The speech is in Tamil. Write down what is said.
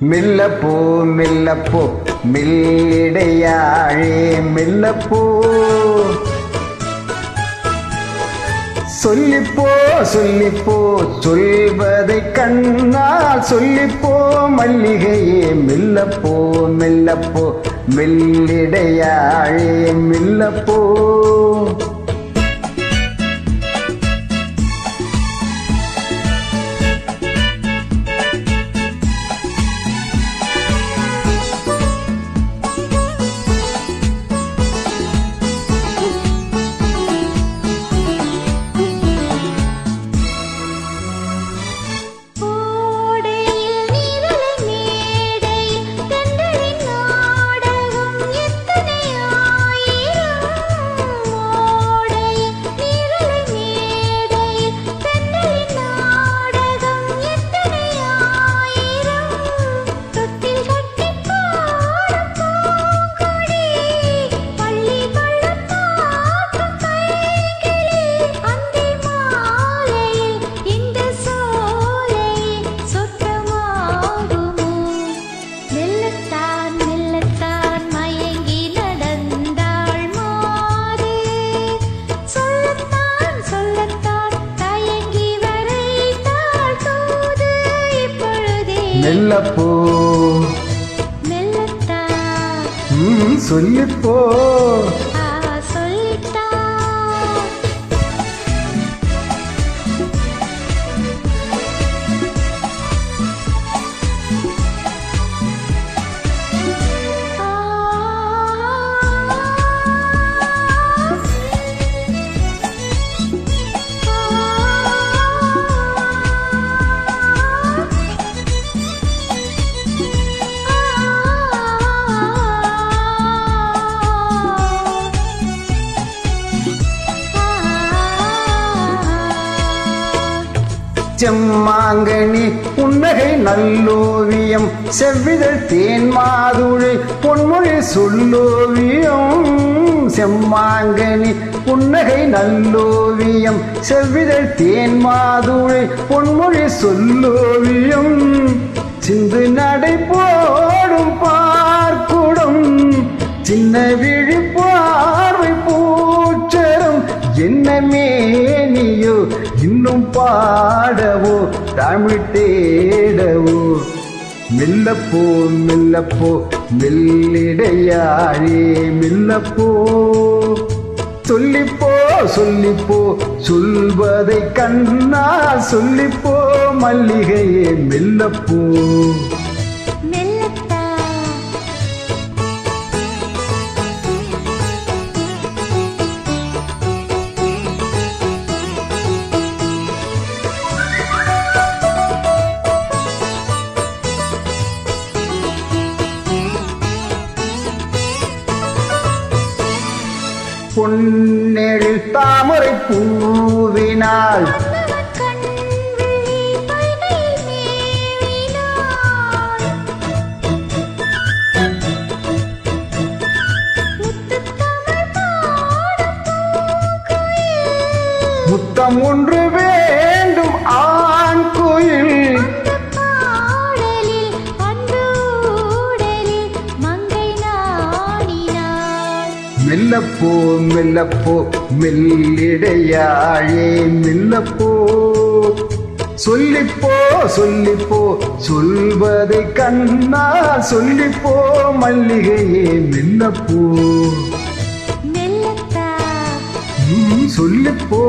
மெல்லப்போ மெல்லப்போ மில்லிடையாழே மெல்லப்போ. சொல்லிப்போ சொல்லிப்போ சொல்வதை கண்ணால் சொல்லிப்போ மல்லிகையே மில்லப்போ மில்லப்போ மில்லிடையாழே மில்லப்போ. மெல்லப்போ. சொல்லிப்போ. செம்மாங்கனி புன்னகை நல்லோவியம் செவ்விதழ் தேன் மாதுளை பொன்மொழி சொல்லோவியம். செம்மாங்கனி புன்னகை நல்லோவியம் செவ்விதழ் தேன் மாதுளை பொன்மொழி சொல்லோவியம். சிந்து நடை போடும் பார்க்குடம் சின்ன விழி பார்வை பூச்சரம். என்ன மேனியோ இன்னும் பாடவோ தமிழ் தேடவோ. மெல்லப்போ மெல்லப்போ மெல்லிடையாழே மெல்லப்போ. சொல்லிப்போ சொல்லிப்போ சொல்வதை கண்ணா சொல்லிப்போ மல்லிகையே மெல்லப்போ. பொன்னெழில் தாமரை பூவினால். முத்தம் ஒன்று மெல்லப்போ மெல்லப்போ மெல்லிடையாழே மெல்லப்போ. சொல்லிப்போ சொல்லிப்போ சொல்வதை கண்ணா சொல்லிப்போ மல்லிகையே மெல்லப்போ. சொல்லிப்போ.